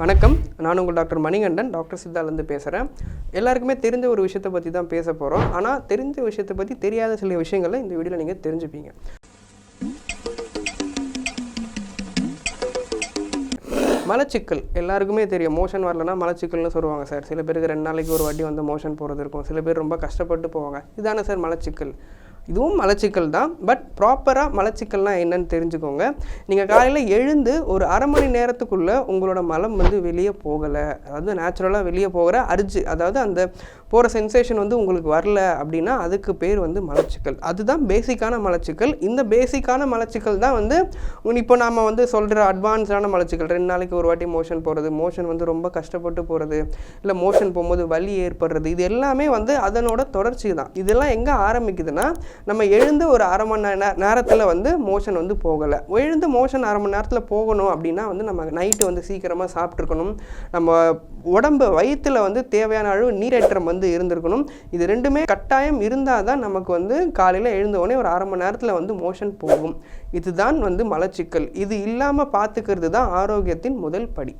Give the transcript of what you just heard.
வணக்கம். நான் உங்கள் டாக்டர் மணிகண்டன். டாக்டர் சித்தாலேருந்து பேசுகிறேன் எல்லாருக்குமே தெரிஞ்ச ஒரு விஷயத்தை பற்றி தான் பேச போகிறோம் ஆனால் தெரிஞ்ச விஷயத்தை பற்றி தெரியாத சில விஷயங்களை இந்த வீடியோவில் நீங்கள் தெரிஞ்சுப்பீங்க. மலச்சிக்கல். எல்லாருக்குமே தெரியும். மோஷன் வரலன்னா மலச்சிக்கல்னு சொல்லுவாங்க சார். சில பேருக்கு ரெண்டு நாளைக்கு ஒரு வாட்டி வந்து மோஷன் போகிறது இருக்கும். சில பேர் ரொம்ப கஷ்டப்பட்டு போவாங்க. இதுதானே சார் மலச்சிக்கல்? இதுவும் மலச்சிக்கல் தான். பட் ப்ராப்பராக மலச்சிக்கல்னால் என்னன்னு தெரிஞ்சுக்கோங்க. நீங்கள் காலையில் எழுந்து ஒரு அரை மணி நேரத்துக்குள்ளே உங்களோட மலம் வந்து வெளியே போகலை. அதாவது நேச்சுரலாக வெளியே போகிற அரிஜி அதாவது அந்த போகிற சென்சேஷன் வந்து உங்களுக்கு வரல அப்படின்னா அதுக்கு பேர் வந்து மலச்சிக்கல். அதுதான் பேசிக்கான மலச்சிக்கல். இந்த பேசிக்கான மலச்சிக்கல் தான் வந்து இப்போ நாம் வந்து சொல்கிற அட்வான்ஸான மலச்சிக்கல். ரெண்டு நாளைக்கு ஒரு வாட்டி மோஷன் போகிறது மோஷன் வந்து ரொம்ப கஷ்டப்பட்டு போகிறது இல்லை மோஷன் போகும்போது வலி ஏற்படுறது இது எல்லாமே வந்து அதனோட தொடர்ச்சி தான். இதெல்லாம் எங்கே ஆரம்பிக்குதுன்னா நம்ம எழுந்து ஒரு அரை மணி நே நேரத்தில் வந்து மோஷன் வந்து போகலை. எழுந்து மோஷன் அரை மணி நேரத்தில் போகணும் அப்படின்னா வந்து நம்ம நைட்டு வந்து சீக்கிரமாக சாப்பிட்ருக்கணும் நம்ம உடம்பு வயிற்றில் வந்து தேவையான அளவு நீரேற்றம் வந்து இருந்திருக்கணும். இது ரெண்டுமே கட்டாயம் இருந்தால் தான் நமக்கு வந்து காலையில் எழுந்த உடனே ஒரு அரை மணி நேரத்தில் வந்து மோஷன் போகும். இதுதான் வந்து மலச்சிக்கல். இது இல்லாமல் பார்த்துக்கிறது தான் ஆரோக்கியத்தின் முதல் படி.